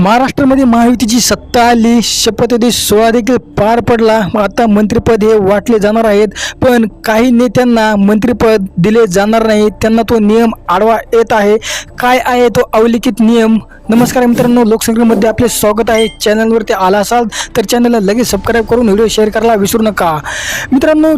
महाराष्ट्रामध्ये महायुतीची सत्ता आली शपथविधी सोहळा देखील पार पडला. आता मंत्रिपद हे वाटले जाणार आहेत पण काही नेत्यांना मंत्रिपद दिले जाणार नाही. त्यांना तो नियम आडवा येत आहे. काय आहे तो अवलिखित नियम? नमस्कार मित्रांनो लोकसंख्येमध्ये आपले स्वागत आहे. चॅनलवरती आला असाल तर चॅनलला लगेच सबस्क्राईब करून व्हिडिओ शेअर करायला विसरू नका. मित्रांनो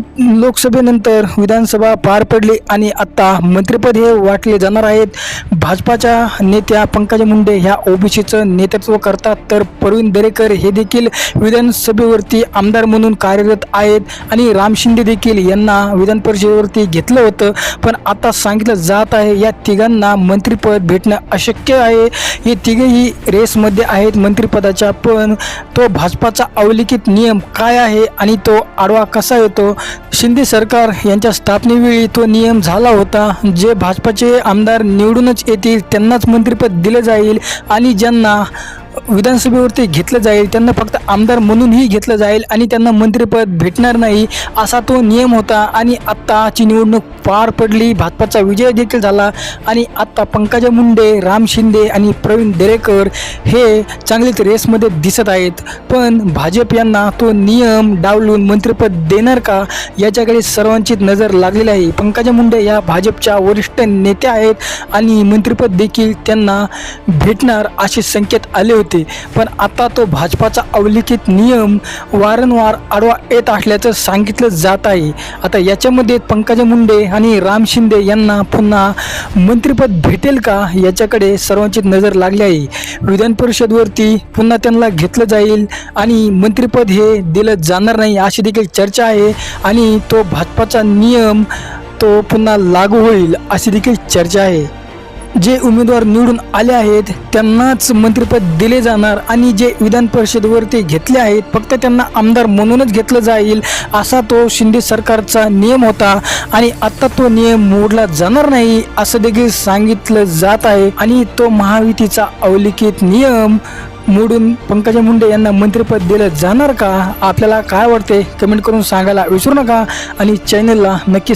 लोकसभेनंतर विधानसभा पार पडली आणि आत्ता मंत्रिपद हे वाटले जाणार आहेत. भाजपाच्या नेत्या पंकजा मुंडे ह्या ओबीसीचं नेतृत्व करतात तर प्रवीण दरेकर हे देखील विधानसभेवरती आमदार म्हणून कार्यरत आहेत आणि राम शिंदे देखील यांना विधान परिषदेवरती घेतलं होतं. पण आता सांगितलं जात आहे या तिघांना मंत्रिपद भेटणं अशक्य आहे. हे तिघेही रेसमध्ये आहेत. मंत्रिपदाच्या पण तो भाजपाचा अवलिखित नियम काय आहे आणि तो आडवा कसा येतो? शिंदे सरकार यांच्या स्थापनेवेळी तो नियम झाला होता. जे भाजपाचे आमदार निवडूनच येतील त्यांनाच मंत्रिपद दिलं जाईल आणि ज्यांना विधानसभेवरती घेतलं जाईल त्यांना फक्त आमदार म्हणूनही घेतलं जाईल आणि त्यांना मंत्रिपद भेटणार नाही असा तो नियम होता. आणि आत्ताची निवडणूक पार पडली. भाजपाचा विजय देखील झाला. आणि आत्ता पंकजा मुंडे राम शिंदे आणि प्रवीण दरेकर हे चांगलेच रेसमध्ये दिसत आहेत. पण भाजप यांना तो नियम डावलून मंत्रिपद देणार का? याच्याकडे सर्वांची नजर लागलेली आहे. पंकजा मुंडे या भाजपच्या वरिष्ठ नेत्या आहेत आणि मंत्रिपद देखील त्यांना भेटणार असे संकेत आले होते. पण आता तो भाजपाचा अवलिखित नियम वारंवार आडवा येत असल्याचं सांगितलं जात आहे. आता याच्यामध्ये पंकजा मुंडे आणि राम शिंदे यांना पुन्हा मंत्रिपद भेटेल का याच्याकडे सर्वांची नजर लागली आहे. विधान परिषदवरती पुन्हा त्यांना घेतलं जाईल आणि मंत्रिपद हे दिलं जाणार नाही अशी देखील चर्चा आहे आणि तो भाजपाचा नियम तो पुन्हा लागू होईल अशी देखील चर्चा आहे. जे उमेदवार निवडून आले आहेत त्यांनाच मंत्रिपद दिले जाणार आणि जे विधान परिषदेवरती घेतले आहेत फक्त त्यांना आमदार म्हणूनच घेतलं जाईल असा तो शिंदे सरकारचा नियम होता आणि आता तो नियम मोडला जाणार नाही असं देखील सांगितलं जात आहे आणि तो महायुतीचा अवलिखित नियम मोडून पंकजा मुंडे यांना मंत्रिपद दिलं जाणार का? आपल्याला काय वाटते? कमेंट करून सांगायला विसरू नका आणि चॅनलला नक्की